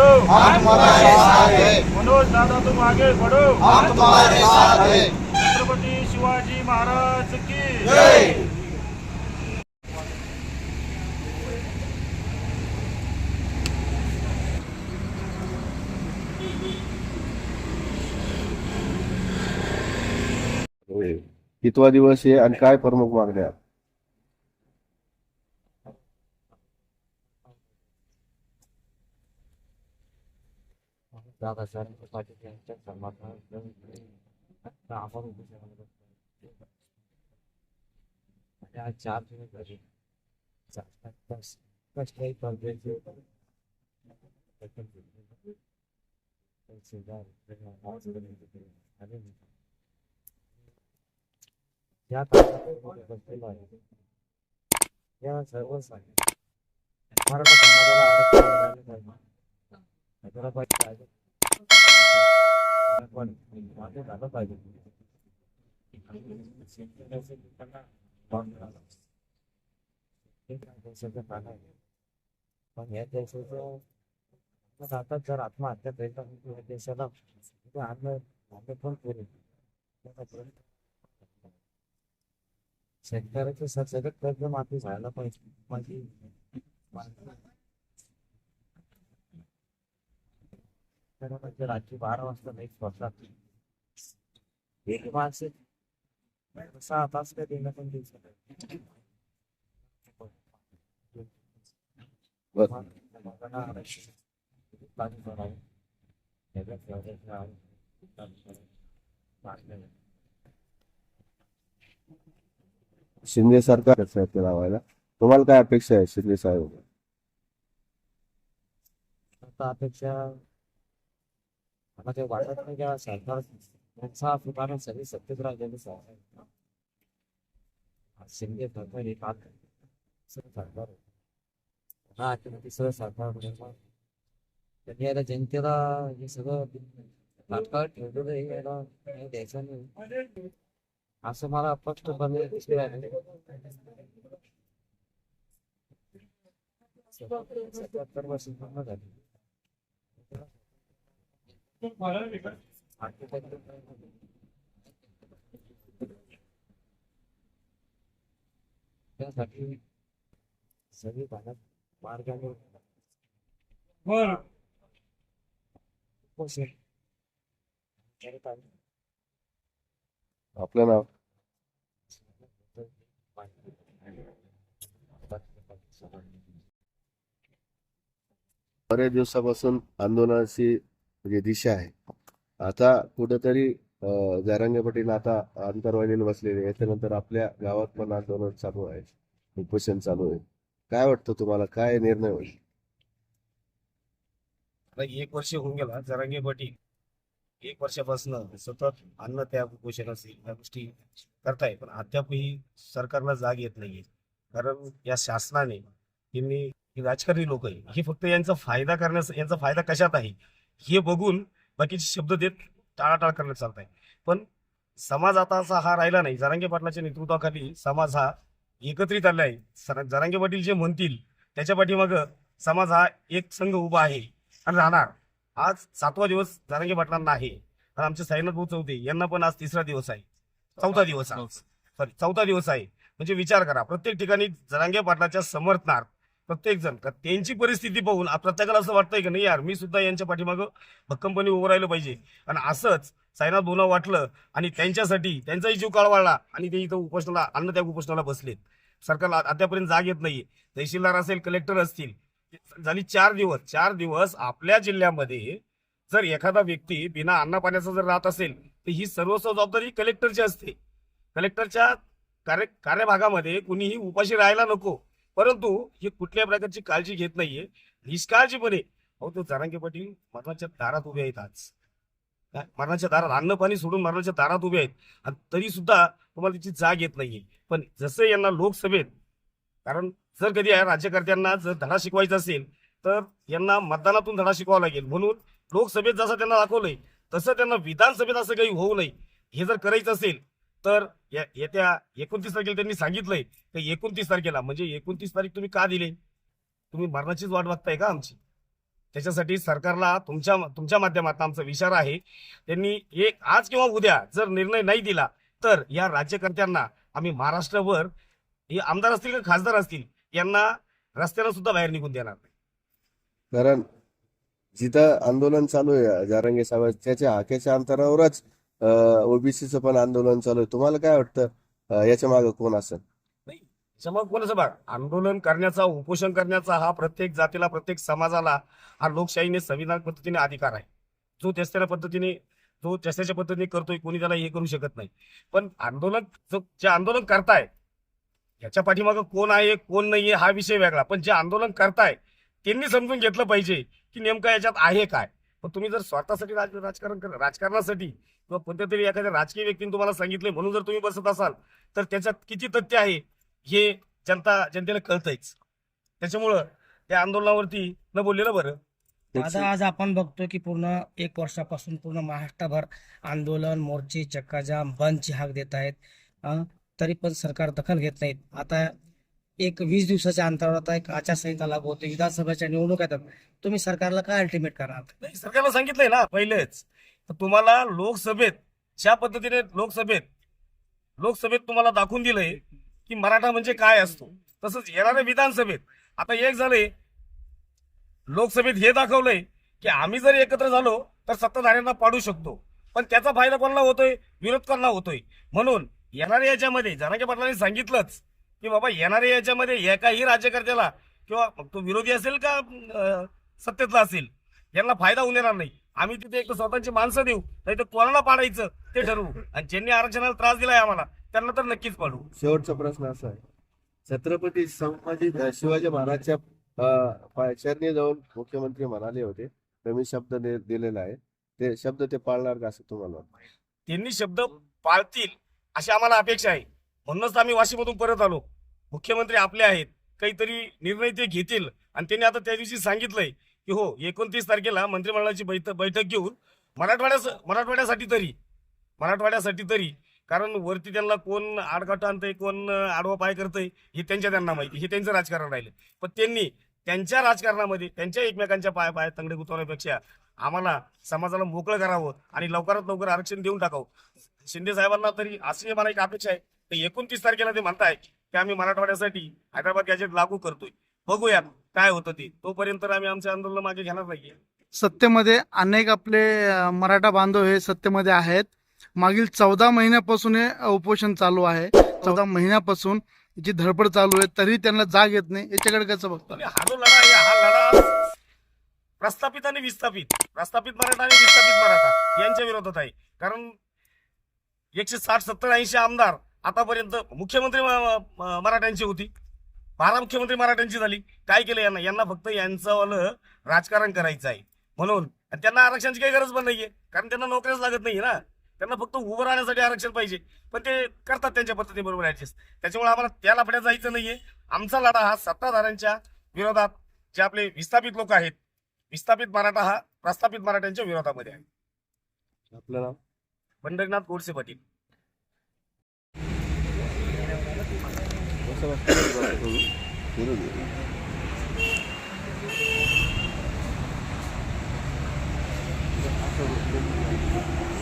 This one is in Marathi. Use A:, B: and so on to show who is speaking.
A: बढ़ो
B: हम तुम्हारे साथ हैं
A: मनोज दादा तुम आगे बढ़ो
B: हम तुम्हारे साथ हैं
A: छत्रपति शिवाजी महाराज की.
C: कितवा दिवस आहे आणि काय प्रमुख मागण्या?
D: दादासाहेब पाटील यांच्या सन्मानार्थ आपण उपोषणाला बसलो. आणि आज चार दिवस झाले चार पाच तास कसल्याही तंत्राचे या तासात बसलेलो आहे या मराठा समाजाला आरक्षण मिळाले पाहिजे त्याला झालं पाहिजे देशाचं पण या देशाचं आता जर आत्महत्या करीत या देशाला पण पुरेल शेतकऱ्याचं सगळं कर्ज माफी व्हायला पाहिजे. माझी म्हणजे रात्री बारा वाजता नाही स्वतः एक माणसे सहा तास काय देणं पण देऊ शकत
C: शिंदे सरकार लावायला? तुम्हाला काय अपेक्षा आहे शिंदे साहेब
D: आता अपेक्षा मला वाटत नाही का सरकार यांचा कारण सगळी सत्तेत राहिलेली सरकार शिंदे सरकार एक हात सरकार हा आता तिसरं सरकार त्यांनी आता जनतेला हे सगळं तात्काळ ठेवलेलं हे याला द्यायचं नाही. असं मला स्पष्टपणे दिसले आहे सत्याहत्तर वर्ष पूर्ण झाली. त्यासाठी सगळी भागात मार्गाने
C: आपलं नाव? बऱ्याच दिवसापासून आंदोलनाची म्हणजे दिशा आहे. आता कुठेतरी अं, पाटील आता अंतरवालीला बसलेले याच्यानंतर आपल्या गावात पण आंदोलन चालू आहे. उपोषण चालू आहे. काय वाटतं तुम्हाला? काय निर्णय होईल?
E: आता एक वर्ष होऊन गेला. जरांगे पाटील एक वर्षापासून सतत अन्न त्याग उपोषण असेल या गोष्टी करताय पण अद्यापही सरकारला जाग येत नाहीये. कारण या शासनाने यांनी ही राजकारणी लोक आहे हे फक्त यांचा फायदा करण्यास यांचा फायदा कशात आहे? हे बघून बाकीचे शब्द देत टाळाटाळ करण्यात चालत आहे पण समाज आता असा हा राहिला नाही. जरांगे पाटलाच्या नेतृत्वाखाली समाज हा एकत्रित आला आहे. जरांगे पाटील जे म्हणतील त्याच्या पाठीमाग समाज हा एक संघ उभा आहे आणि राहणार. आज सातवा दिवस जारंगे पाटलांना आहे. आणि आमचे साईनाथ भाऊ चौथे यांना पण आज तिसरा दिवस आहे. चौथा दिवस आहे सॉरी चौथा दिवस आहे. म्हणजे विचार करा प्रत्येक ठिकाणी जरांगे पाटलाच्या समर्थनार्थ प्रत्येक जण का त्यांची परिस्थिती पाहून प्रत्येकाला असं वाटतंय की नाही यार मी सुद्धा यांच्या पाठीमागं भक्कमपणे उभं राहिलं पाहिजे. आणि असंच साईनाथ भाऊला वाटलं आणि त्यांच्यासाठी त्यांचाही जीव काळवाळला आणि ते इथं उपोषणाला अन्न त्या उपोषणाला बसलेत. सरकारला अद्यापर्यंत जाग येत नाहीये. तहसीलदार असेल कलेक्टर असतील झाली चार दिवस चार दिवस आपल्या जिल्ह्यामध्ये जर एखादा व्यक्ती बिना अन्न पाण्याचा जर राहत असेल तर ही सर्व जबाबदारी कलेक्टरची असते. कलेक्टरच्या कार्य कार्यभागामध्ये कुणीही उपाशी राहायला नको. परंतु हे कुठल्या प्रकारची काळजी घेत नाहीये. निष्काळजीपणे. अहो तो जरांगे पाटील मरणाच्या दारात उभे आहेत आज. काय? मरणाच्या दारात अन्न पाणी सोडून मरणाच्या दारात उभे आहेत. आणि तरी सुद्धा तुम्हाला त्याची जाग येत नाहीये. पण जसं यांना लोकसभेत कारण जर कधी राज्यकर्त्यांना जर धडा शिकवायचा असेल तर यांना मतदानातून धडा शिकवावा लागेल. म्हणून लोकसभेत जसं त्यांना दाखवलंय तसं त्यांना विधानसभेत असं काही होऊ नये. हे जर करायचं असेल तर येत्या एकोणतीस तारखेला त्यांनी सांगितलंय. की एकोणतीस तारखेला म्हणजे एकोणतीस तारीख तुम्ही का दिले? तुम्ही मरणाचीच वाट बघताय का आमची? त्याच्यासाठी सरकारला तुमच्या तुमच्या माध्यमातून आमचा विचार आहे. त्यांनी एक आज किंवा उद्या जर निर्णय नाही दिला तर या राज्यकर्त्यांना आम्ही महाराष्ट्रभर हे आमदार असतील का खासदार असतील यांना रस्त्याला सुद्धा बाहेर निघून देणार नाही.
C: कारण जिथं आंदोलन चालू आहे जारंगे साहेब त्याच्या हाकेच्या अंतरावरच ओबीसीचं पण आंदोलन चालू आहे. तुम्हाला काय वाटतं? याच्या मागे कोण असेल?
E: त्याच्यामुळे कोणाचं बघ आंदोलन करण्याचा उपोषण करण्याचा हा प्रत्येक जातीला प्रत्येक समाजाला हा लोकशाहीने संविधान पद्धतीने अधिकार आहे. जो त्याच त्या पद्धतीने जो त्याच्या पद्धतीने करतोय कोणी त्याला हे करू शकत नाही. पण आंदोलन जो जे आंदोलन करताय याच्या पाठीमागं कोण आहे कोण नाहीये हा विषय वेगळा. पण जे आंदोलन करताय त्यांनी समजून घेतलं पाहिजे की नेमकं याच्यात आहे काय. पण तुम्ही जर स्वतःसाठी राज राजकारण कर राजकारणासाठी किंवा कोणत्या तरी एखाद्या राजकीय व्यक्तीने तुम्हाला सांगितले म्हणून जर तुम्ही बसत असाल तर त्याच्यात किती तथ्य आहे हे जनता जनतेला कळतंयच. त्याच्यामुळं त्या आंदोलनावरती न बोललेलं बरं.
F: आता आज आपण बघतो की पूर्ण एक वर्षापासून पूर्ण महाराष्ट्रभर आंदोलन मोर्चे चक्काजाम बंदची हाक देत आहेत. तरी पण सरकार दखल घेत नाहीत. आता एक वीस दिवसाच्या अंतरावर आता एक आचारसंहिता लागू होते विधानसभेच्या निवडणूक येतात तुम्ही सरकारला काय अल्टिमेट करणार?
E: नाही सरकारला सांगितलंय ना पहिलेच. तर तुम्हाला लोकसभेत ज्या पद्धतीने लोकसभेत लोकसभेत तुम्हाला दाखवून दिलंय की मराठा म्हणजे काय असतो. तसंच येणाऱ्या विधानसभेत आता एक झालंय लोकसभेत हे दाखवलंय की आम्ही जर एकत्र झालो तर सत्ताधाऱ्यांना पाडू शकतो. पण त्याचा फायदा कोणाला होतोय? विरोध कोणाला होतोय? म्हणून येणाऱ्या याच्यामध्ये जनाके पाटलांनी सांगितलंच की बाबा येणाऱ्या याच्यामध्ये एकाही राज्यकर्त्याला किंवा मग तो विरोधी असेल का सत्तेतला असेल यांना फायदा होऊन येणार नाही. आम्ही तिथे एक स्वतःची माणसं देऊ नाही तर कोणाला पाडायचं ते ठरवू. आणि ज्यांनी आरक्षणाला त्रास दिलाय आम्हाला त्यांना तर नक्कीच पाडू.
C: शेवटचा प्रश्न असा आहे. छत्रपती संभाजी शिवाजी महाराजच्या अं, पाय- चरणी जाऊन मुख्यमंत्री म्हणाले होते. कमी शब्द दिलेला आहे. ते शब्द ते पाळणार का असं तुम्हाला?
E: त्यांनी शब्द पाळतील अशी आम्हाला अपेक्षा आहे. म्हणूनच तर आम्ही वाशीमधून परत आलो. मुख्यमंत्री आपले आहेत. काहीतरी निर्णय ते घेतील. आणि त्यांनी आता त्या दिवशी सांगितलंय की हो एकोणतीस तारखेला मंत्रिमंडळाची बैठक बैठक घेऊन मराठवाड्यास मराठवाड्यासाठी तरी मराठवाड्यासाठी तरी कारण वरती त्यांना कोण आडकाठ आणतंय कोण आडवा पाय करतंय हे त्यांच्या त्यांना माहिती हे त्यांचं राजकारण राहिलं पण त्यांनी त्यांच्या राजकारणामध्ये त्यांच्या एकमेकांच्या पाय पाय तंगडे गुंतवण्यापेक्षा आम्हाला समाजाला मोकळं करावं आणि लवकरात लवकर आरक्षण देऊन टाकावं. शिंदे साहेबांना तरी अशी मला एक अपेक्षा आहे. तर एकोणतीस तारखेला ते म्हणताय की आम्ही मराठवाड्यासाठी हैदराबाद गॅजेट लागू करतोय. बघूया काय होतं ते. तोपर्यंत आम्ही आमचे आंदोलन मागे घेणार नाहीये.
G: सत्तेमध्ये अनेक आपले मराठा बांधव हे सत्तेमध्ये आहेत. मागील चौदा महिन्यापासून हे उपोषण चालू आहे. चौदा महिन्यापासून जी धडपड चालू आहे तरी त्यांना जाग येत नाही. याच्याकडे कसं बघता?
E: हा जो लढा आहे हा लढा प्रस्थापित आणि विस्थापित. प्रस्थापित मराठा आणि विस्थापित मराठा यांच्या विरोधात आहे. कारण एकशे साठ सत्तर ऐंशी आमदार आतापर्यंत मुख्यमंत्री मराठ्यांची होती. बारा मुख्यमंत्री मराठ्यांची झाली. काय केलं यांना? यांना फक्त यांचं वालं राजकारण करायचं आहे. म्हणून. त्यांना आरक्षणाची काही गरज पण नाहीये. कारण त्यांना नोकऱ्याच लागत नाहीये ना. त्यांना फक्त उभं राहण्यासाठी आरक्षण पाहिजे. पण ते करतात त्यांच्या पद्धतीबरोबर ऍडजस्ट त्याच्यामुळे आम्हाला त्या लफड्यात जायचं नाहीये. आमचा लढा हा सत्ताधाऱ्यांच्या विरोधात जे आपले विस्थापित लोक आहेत विस्थापित मराठा हा प्रस्थापित मराठ्यांच्या विरोधामध्ये आहे.
C: आपलं नाव?
E: पंढरीनाथ गोडसे पाटील.
C: कसं वाटतं फिरू दे. असं